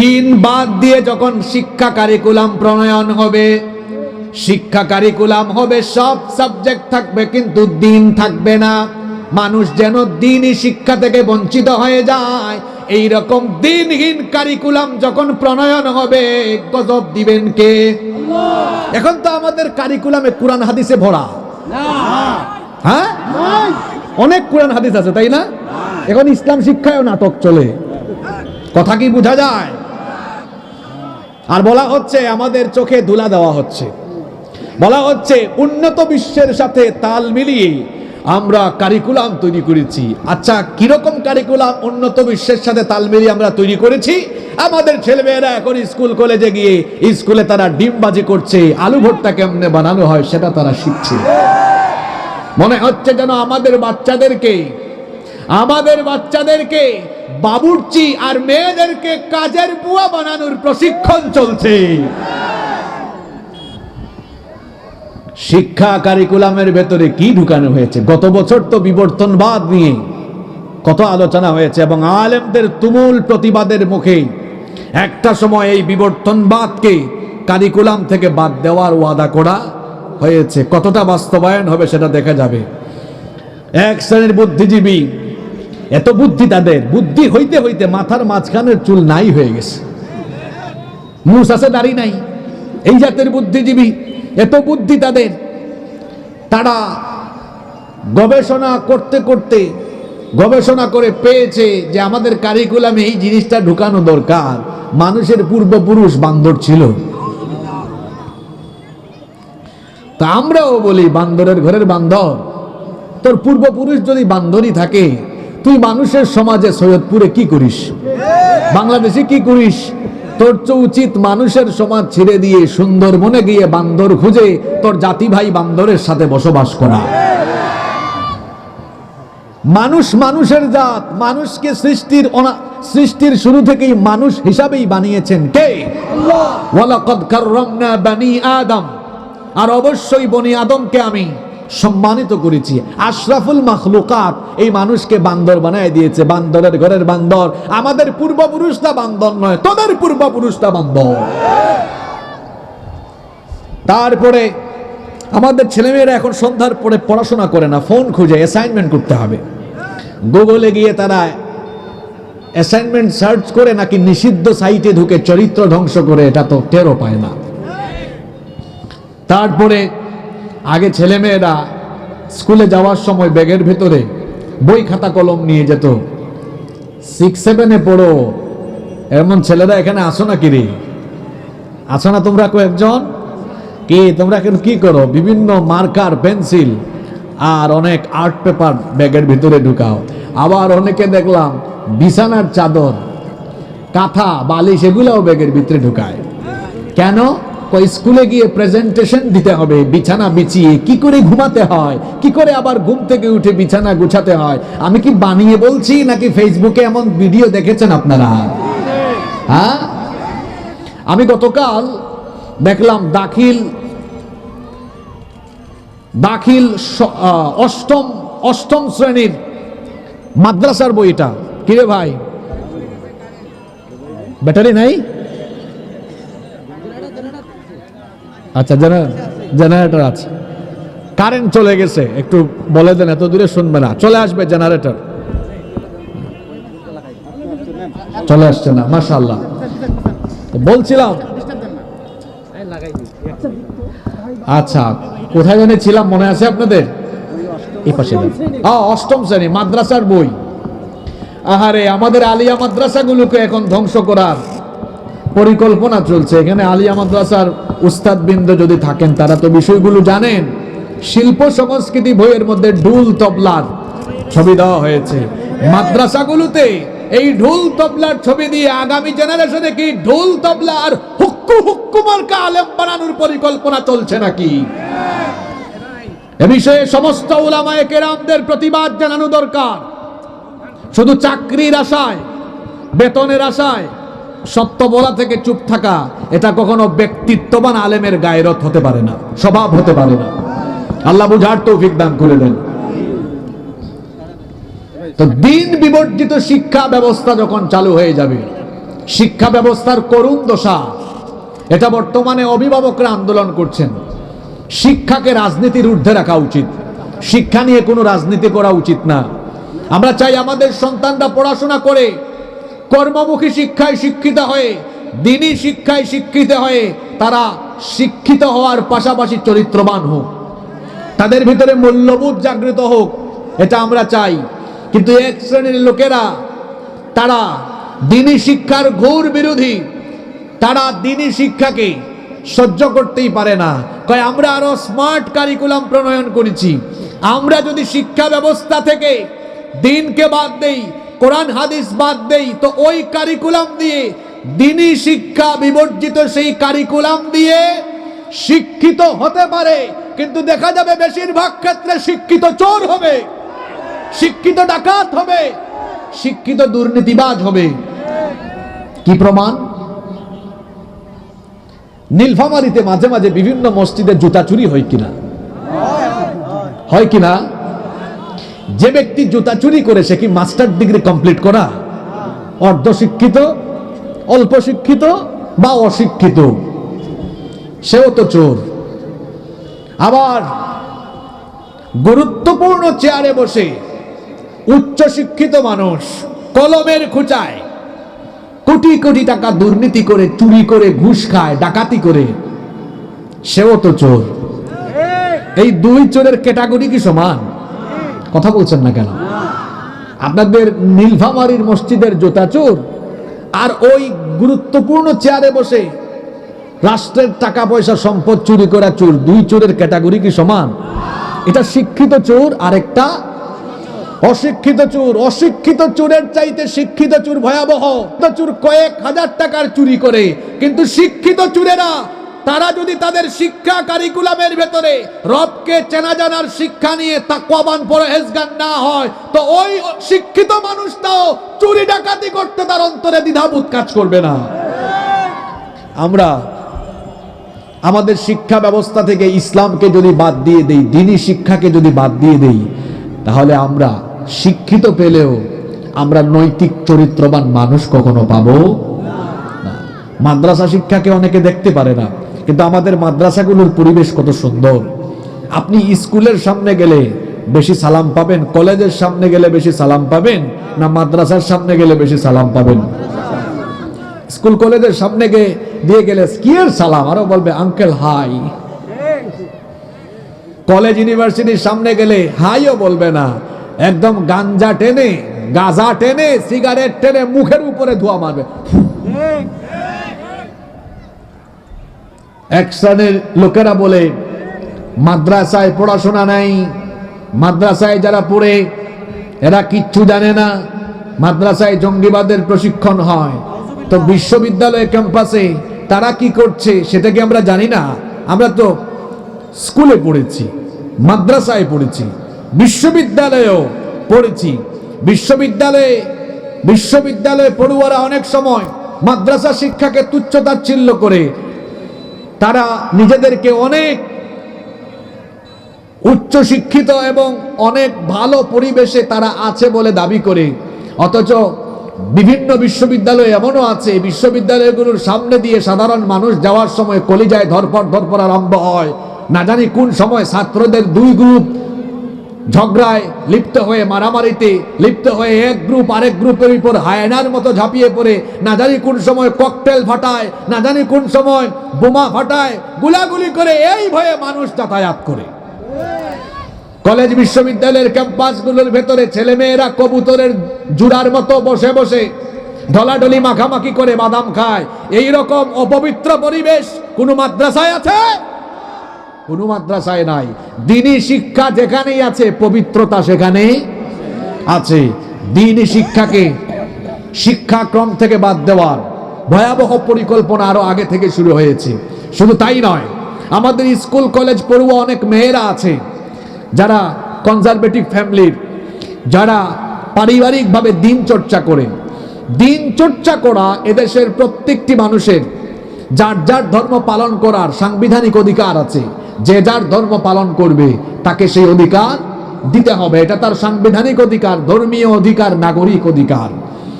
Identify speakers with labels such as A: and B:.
A: দিন বাদ দিয়ে যখন শিক্ষা কারিকুলাম প্রণয়ন হবে, শিক্ষা কারিকুলাম হবে, সব সাবজেক্ট থাকবে কিন্তু দিন থাকবে না। মানুষ যেন দিনই শিক্ষা থেকে বঞ্চিত হয়ে যায়। এই রকম দিনহীন কারিকুলাম যখন প্রণয়ন হবে, গজব দিবেন কে? এখন তো আমাদের কারিকুলামে কোরআন হাদিসে ভরা। হ্যাঁ? অনেক কোরআন হাদিস আছে, তাই না? এখন ইসলাম শিক্ষায়ও নাটক চলে। কথা কি বোঝা যায়? আর বলা হচ্ছে আমাদের চোখে ধুলা দেওয়া হচ্ছে। বলা হচ্ছে উন্নত বিশ্বের সাথে তাল মিলিয়ে আমরা কারিকুলাম তৈরি করেছি। আচ্ছা কীরকম কারিকুলাম উন্নত বিশ্বের সাথে তাল মিলিয়ে আমরা তৈরি করেছি? আমাদের ছেলেমেয়েরা এখন স্কুল, কলেজে গিয়ে স্কুলে তারা ডিমবাজি করছে, আলু ভর্তা কেমনে বানানো হয় সেটা তারা শিখছে। মনে হচ্ছে যেন আমাদের বাচ্চাদেরকে আমাদের বাচ্চাদেরকে, বাবুর্চি আর মেয়েদেরকে কাজের বুয়া বানানোর প্রশিক্ষণ চলছে। শিক্ষা কারিকুলামের ভেতরে কি ঢুকানো হয়েছে? গত বছর তো বিবর্তনবাদ নিয়ে কত আলোচনা হয়েছে এবং আলেমদের তুমুল প্রতিবাদের মুখে একটা সময় এই বিবর্তনবাদকে কারিকুলাম থেকে বাদ দেওয়ার ওয়াদা করা হয়েছে। কতটা বাস্তবায়ন হবে সেটা দেখা যাবে। এক শ্রেণির বুদ্ধিজীবী এত বুদ্ধি তাদের। বুদ্ধি হইতে হইতে মাথার মাঝখানের চুল নাই হয়ে গেছে। মুস আছে, দাড়ি নাই। এই জাতের বুদ্ধিজীবী, এত বুদ্ধি তাদের। তারা গবেষণা করতে করতে গবেষণা করে পেয়েছে যে আমাদের কারিকুলামে এই জিনিসটা ঢুকানো দরকার। মানুষের পূর্বপুরুষ বান্দর ছিল। তা আমরাও বলি, বান্দরের ঘরের বান্দর। তোর পূর্বপুরুষ যদি বান্দরই থাকে তুই মানুষের সমাজে সৈয়দপুরে কি করিস? বাংলাদেশে কি করিস? তোর উচিত মানুষের সমাজ ছেড়ে দিয়ে সুন্দরবনে গিয়ে বান্দর খুঁজে তোর জাতি ভাই বান্দরের সাথে বসবাস করা। মানুষ মানুষের জাত, মানুষকে সৃষ্টির সৃষ্টির শুরু থেকেই মানুষ হিসাবেই বানিয়েছেন কে? বানি আদম। আর অবশ্যই বনি আদমকে আমি। সম্মানিত করেছি। আশরাফুল মাখলুকাত এই মানুষকে বান্দর বানায় দিয়েছে। বান্দরের ঘরের বান্দর। আমাদের পূর্বপুরুষটা বান্দর নয়, তোদের পূর্বপুরুষটা বান্দর। তারপরে আমাদের ছেলেমেয়েরা এখন সন্ধ্যার পরে পড়াশোনা করে না, ফোন খুঁজে অ্যাসাইনমেন্ট করতে হবে। গুগলে গিয়ে তারা অ্যাসাইনমেন্ট সার্চ করে নাকি নিষিদ্ধ সাইটে ঢুকে চরিত্র ধ্বংস করে, এটা তো টেরও পায় না। তারপরে আগে ছেলেমেয়েরা স্কুলে যাওয়ার সময় ব্যাগের ভেতরে বই, খাতা, কলম নিয়ে যেত। সিক্স সেভেনে পড়ো। এমন ছেলেরা এখানে আসো না কিরে আসো না তোমরা কয়েকজন? কি, তোমরা এখন কি করো? বিভিন্ন মার্কার, পেন্সিল আর অনেক আর্ট পেপার ব্যাগের ভিতরে ঢুকাও। আবার অনেকে দেখলাম বিছানার চাদর, কাঁথা, বালিশ এগুলোও ব্যাগের ভিতরে ঢুকায়। কেন? কই স্কুলে গিয়ে প্রেজেন্টেশন দিতে হবে বিছানা বিছিয়ে কি করে ঘুমাতে হয় কি করে আবার ঘুম থেকে উঠে বিছানা গুছাতে হয় আমি কি বানিয়ে বলছি নাকি ফেসবুকে এমন ভিডিও দেখেছেন আপনারা? হ্যাঁ? আমি গতকাল দেখলাম দাখিল দাখিল অষ্টম অষ্টম শ্রেণির মাদ্রাসার বইটা। কিরে ভাই? ব্যাটারি নাই? আচ্ছা জেনারেটর আছে। কারেন্ট চলে গেছে, একটু বলে দেন, এত দূরে শুনবে না। চলে আসবে জেনারেটর। চলে আসছে না, মাশাআল্লাহ। বলছিলাম। আচ্ছা কোথায় জানি ছিলাম, মনে আছে আপনাদের? এই পাশে অষ্টম শ্রেণি, মাদ্রাসার বই। আহারে, আমাদের আলিয়া মাদ্রাসাগুলোকে এখন ধ্বংস করার পরিকল্পনা চলছে। এখানে আলিয়া মাদ্রাসার উস্তাদ বৃন্দ যদি থাকেন, তারা তো বিষয়গুলো জানেন। শিল্প সংস্কৃতি বইয়ের মধ্যে ঢুল তবলার ছবি দেওয়া হয়েছে। মাদ্রাসাগুলোতে এই ঢোল তবলার ছবি দিয়ে আগামী জেনারেশনে কি ঢোল তবলার হুক্কু হুক্কু মার্কা আলেম বানানোর পরিকল্পনা চলছে নাকি? এ বিষয়ে সমস্ত ওলামায়ে কেরামদের প্রতিবাদ জানানো দরকার। শুধু চাকরির আশায়, বেতনের আশায় সত্য বলা থেকে চুপ থাকা, এটা কখনো ব্যক্তিত্ববান আলেমের গায়রত হতে পারে না, স্বভাব হতে পারে না। আল্লাহ বুঝার তৌফিক দান করে দেন। তো দিন বিবর্জিত শিক্ষা ব্যবস্থা যখন চালু হয়ে যাবে, শিক্ষা ব্যবস্থার করুণ দশা, এটা বর্তমানে অভিভাবকরা আন্দোলন করছেন। শিক্ষাকে রাজনীতির ঊর্ধ্বে রাখা উচিত। শিক্ষা নিয়ে কোনো রাজনীতি করা উচিত না। আমরা চাই আমাদের সন্তানরা পড়াশোনা করে কর্মমুখী শিক্ষায় শিক্ষিত হয়ে, দিনী শিক্ষায় শিক্ষিত হয়ে তারা শিক্ষিত হওয়ার পাশাপাশি চরিত্রবান হোক। তাদের ভিতরে মূল্যবোধ জাগ্রত হোক, এটা আমরা চাই। কিন্তু এক শ্রেণির লোকেরা, তারা দিনী শিক্ষার ঘোর বিরোধী, তারা দিনী শিক্ষাকে সহ্য করতেই পারে না। কয়, আমরা আরও স্মার্ট কারিকুলাম প্রণয়ন করেছি। আমরা যদি শিক্ষা ব্যবস্থা থেকে দিনকে বাদ দেই কোরআন হাদিস বাদ দেই, তো ওই কারিকুলাম দিয়ে দিনই শিক্ষা বিবর্জিত সেই কারিকুলাম দিয়ে শিক্ষিত হতে পারে, কিন্তু দেখা যাবে বেশিরভাগ ক্ষেত্রে শিক্ষিত চোর হবে, শিক্ষিত ডাকাত হবে, শিক্ষিত দুর্নীতিবাজ হবে। কি প্রমাণ? নীলফামারিতে মাঝে মাঝে বিভিন্ন মসজিদে জুতা চুরি হয় কিনা? হয় কিনা? যে ব্যক্তি জুতা চুরি করে সে কি মাস্টার ডিগ্রি কমপ্লিট করা? অর্ধশিক্ষিত অল্প শিক্ষিত বা অশিক্ষিত? সেও তো চোর। আবার গুরুত্বপূর্ণ চেয়ারে বসে উচ্চ শিক্ষিত মানুষ কলমের খুঁচায় কোটি কোটি টাকা দুর্নীতি করে, চুরি করে, ঘুষ খায়, ডাকাতি করে। সেও তো চোর। এই দুই চোরের ক্যাটাগরি কি সমান? কথা বলছেন না কেন? আপনাদের নীলফামারির মসজিদের জোতা চোর আর ওই গুরুত্বপূর্ণ চেয়ারে বসে রাষ্ট্রের টাকা পয়সা সম্পদ চুরি করা চোর, দুই চোরের ক্যাটাগরি কি সমান? এটা শিক্ষিত চোর, আরেকটা অশিক্ষিত চোর। অশিক্ষিত চোরের চাইতে শিক্ষিত চোর ভয়াবহ। চোর কয়েক হাজার টাকার চুরি করে, কিন্তু শিক্ষিত চোরেরা তারা যদি তাদের শিক্ষা কারিকুলামের ভেতরে রবকে চেনা জানার শিক্ষা নিয়ে তাকওয়াবান পরহেজগার না হয়, তো ওই শিক্ষিত মানুষটাও চুরি ডাকাতি করতে তার অন্তরে দ্বিধাবোধ কাজ করবে না। আমরা আমাদের শিক্ষা ব্যবস্থা থেকে ইসলামকে যদি বাদ দিয়ে দেই, দিনী শিক্ষাকে যদি বাদ দিয়ে দেই, তাহলে আমরা শিক্ষিত পেলেও আমরা নৈতিক চরিত্রবান মানুষ কখনো পাবো মাদ্রাসা শিক্ষাকে অনেকে দেখতে পারে না। কিন্তু আমাদের মাদ্রাসাগুলোর পরিবেশ কত সুন্দর। আপনি স্কুলের সামনে গেলে বেশি সালাম পাবেন, কলেজের সামনে গেলে বেশি সালাম পাবেন, না মাদ্রাসার সামনে গেলে বেশি সালাম পাবেন? স্কুল কলেজের সামনে গিয়ে দিয়ে গেলে স্কিয়ের সালাম? আরও বলবে, আঙ্কেল, হাই। কলেজ ইউনিভার্সিটির সামনে গেলে হাইও বলবে না। একদম গাঞ্জা টেনে, গাজা টেনে, সিগারেট টেনে মুখের উপরে ধোয়া মারবে। এক শ্রেণির লোকেরা বলে, মাদ্রাসায় পড়াশোনা নাই, মাদ্রাসায় যারা পড়ে, এরা কিচ্ছু জানে না, মাদ্রাসায় জঙ্গিবাদের প্রশিক্ষণ হয়। তো বিশ্ববিদ্যালয় ক্যাম্পাসে তারা কি করছে সেটা কি আমরা জানি না? আমরা তো স্কুলে পড়েছি, মাদ্রাসায় পড়েছি, বিশ্ববিদ্যালয়েও পড়েছি। বিশ্ববিদ্যালয়ে বিশ্ববিদ্যালয়ে পড়ুয়ারা অনেক সময় মাদ্রাসা শিক্ষাকে তুচ্ছতাচ্ছিল্য করে তারা নিজেদেরকে অনেক উচ্চ শিক্ষিত এবং অনেক ভালো পরিবেশে তারা আছে বলে দাবি করে। অথচ বিভিন্ন বিশ্ববিদ্যালয় এমনও আছে বিশ্ববিদ্যালয়গুলোর সামনে দিয়ে সাধারণ মানুষ যাওয়ার সময় কলিজায় ধরপর ধরপড় আরম্ভ হয়। না জানি কোন সময় ছাত্রদের দুই গ্রুপ ঝগড়ায় লিপ্ত হয়ে মারামারিতে লিপ্ত হয়ে এক গ্রুপ আরেক গ্রুপের উপর হায়নার মতো ঝাঁপিয়ে পড়ে। না জানি কোন সময় ককটেল ফাটায়, না জানি কোন সময় বোমা ফাটায়, গুলাগুলি করে এই ভয়ে মানুষ যাতায়াত করে। কলেজ বিশ্ববিদ্যালয়ের ক্যাম্পাসগুলোর ভেতরে ছেলেমেয়েরা কবুতরের জুড়ার মতো বসে বসে ঢলাঢলি মাখামাখি করে বাদাম খায়। এই রকম অপবিত্র পরিবেশ কোনো মাদ্রাসায় আছে? কোনো মাদ্রাসায় নাই। দিনী শিক্ষা যেখানেই আছে, পবিত্রতা সেখানেই আছে। দিনী শিক্ষাকে শিক্ষাক্রম থেকে বাদ দেওয়ার ভয়াবহ পরিকল্পনা আরও আগে থেকে শুরু হয়েছে। শুধু তাই নয়, আমাদের স্কুল, কলেজ পড়ুয়া অনেক মেয়েরা আছে, যারা কনজারভেটিভ ফ্যামিলির যারা পারিবারিকভাবে দিন চর্চা করে। দিন চর্চা করা এদেশের প্রত্যেকটি মানুষের, যার যার ধর্ম পালন করার সাংবিধানিক অধিকার আছে। যে যার ধর্ম পালন করবে, তাকে সেই অধিকার দিতে হবে। এটা তার সাংবিধানিক অধিকার, ধর্মীয় অধিকার, নাগরিক অধিকার।